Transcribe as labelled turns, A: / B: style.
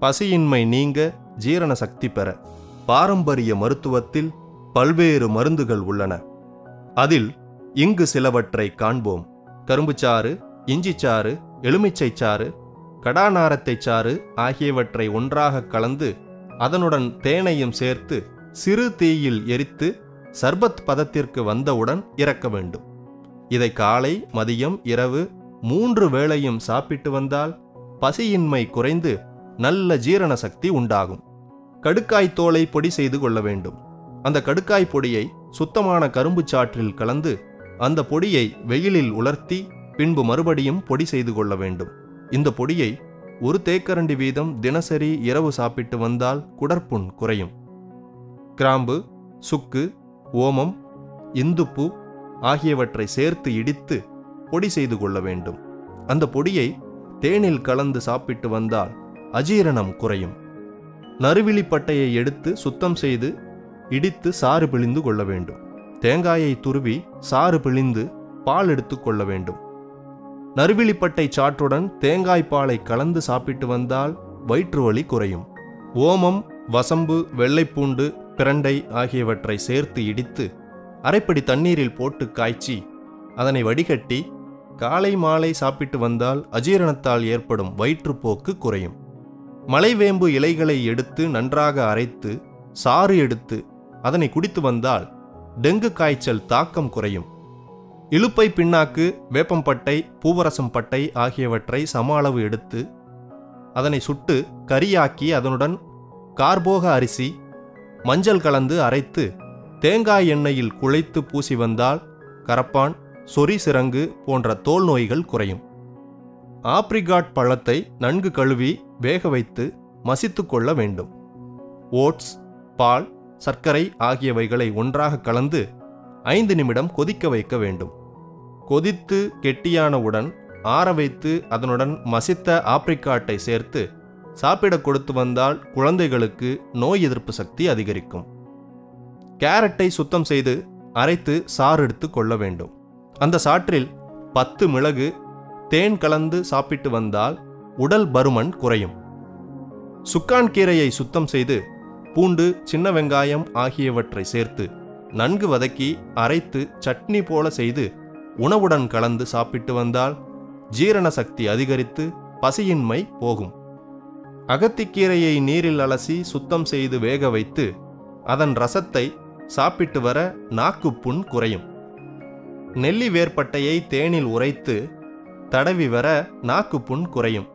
A: பசியின்மை நீங்க ஜீரண சக்தி பெற பாரம்பரிய மருத்துவத்தில் பல்வேறு மருந்துகள் உள்ளன. அதில் இங்கு சிலவற்றை காண்போம். கரும்புச்சாறு இஞ்சிச்சாறு எலுமிச்சைச்சாறு கடாநாரத்தைச் சாறு ஆகியவற்றை ஒன்றாக கலந்து அதனுடன் தேனையும் சேர்த்து சிறு தீயில் எரித்து சர்பத் பதத்திற்கு வந்தவுடன் இறக்க வேண்டும். இதை காலை மதியம் இரவு மூன்று வேளையும் சாப்பிட்டு வந்தால் பசியின்மை குறைந்து நல்ல ஜீரண சக்தி உண்டாகும். கடுக்காய் தோலை பொடி செய்து கொள்ள வேண்டும். அந்த கடுக்காய் பொடியை சுத்தமான கரும்பு சாற்றில் கலந்து அந்த பொடியை வெயிலில் உலர்த்தி பின்பு மறுபடியும் பொடி செய்து கொள்ள வேண்டும். இந்த பொடியை ஒரு தேக்கரண்டி வீதம் தினசரி இரவு சாப்பிட்டு வந்தால் குடற்புண் குறையும். கிராம்பு சுக்கு ஓமம் இந்துப்பு ஆகியவற்றை சேர்த்து இடித்து பொடி செய்து கொள்ள வேண்டும். அந்த பொடியை தேனில் கலந்து சாப்பிட்டு வந்தால் அஜீரணம் குறையும். நறுவிழிப்பட்டையை எடுத்து சுத்தம் செய்து இடித்து சாறு பிழிந்து கொள்ள வேண்டும். தேங்காயை துருவி சாறு பிழிந்து பால் எடுத்து கொள்ள வேண்டும். நறுவிழிப்பட்டை சாற்றுடன் தேங்காய் பாலை கலந்து சாப்பிட்டு வந்தால் வயிற்று வலி குறையும். ஓமம் வசம்பு வெள்ளைப்பூண்டு பிரண்டை ஆகியவற்றை சேர்த்து இடித்து அரைப்படி தண்ணீரில் போட்டு காய்ச்சி அதனை வடிகட்டி காலை மாலை சாப்பிட்டு வந்தால் அஜீரணத்தால் ஏற்படும் வயிற்றுப்போக்கு குறையும். மலைவேம்பு இலைகளை எடுத்து நன்றாக அரைத்து சாறு எடுத்து அதனை குடித்து வந்தால் டெங்கு காய்ச்சல் தாக்கம் குறையும். இலுப்பை பின்னாக்கு வேப்பம்பட்டை பூவரசம் பட்டை ஆகியவற்றை சம அளவு எடுத்து அதனை சுட்டு கரியாக்கி அதனுடன் கார்போக அரிசி மஞ்சள் கலந்து அரைத்து தேங்காய் எண்ணெயில் குழைத்து பூசி வந்தால் கரப்பான் சொறி சிரங்கு போன்ற தோல் நோய்கள் குறையும். ஆப்ரிகாட் பழத்தை நன்கு கழுவி வேக வைத்து மசித்து கொள்ள வேண்டும். ஓட்ஸ் பால் சர்க்கரை ஆகியவைகளை ஒன்றாக கலந்து ஐந்து நிமிடம் கொதிக்க வைக்க வேண்டும். கொதித்து கெட்டியானவுடன் ஆற வைத்து அதனுடன் மசித்த ஆப்ரிக்காட்டை சேர்த்து சாப்பிட கொடுத்து வந்தால் குழந்தைகளுக்கு நோய் எதிர்ப்பு சக்தி அதிகரிக்கும். கேரட்டை சுத்தம் செய்து அரைத்து சாறு எடுத்து கொள்ள வேண்டும். அந்த சாற்றில் பத்து மிளகு தேன் கலந்து சாப்பிட்டு வந்தால் உடல் பருமன் குறையும். சுக்கான் கீரையை சுத்தம் செய்து பூண்டு சின்ன வெங்காயம் ஆகியவற்றை சேர்த்து நன்கு வதக்கி அரைத்து சட்னி போல செய்து உணவுடன் கலந்து சாப்பிட்டு வந்தால் ஜீரண சக்தி அதிகரித்து பசியின்மை போகும். அகத்திக்கீரையை நீரில் அலசி சுத்தம் செய்து வேக வைத்து அதன் ரசத்தை சாப்பிட்டு வர நாக்கு புண் குறையும். நெல்லி வேர்பட்டையை தேனில் உரைத்து தடவி வர நாக்கு புண் குறையும்.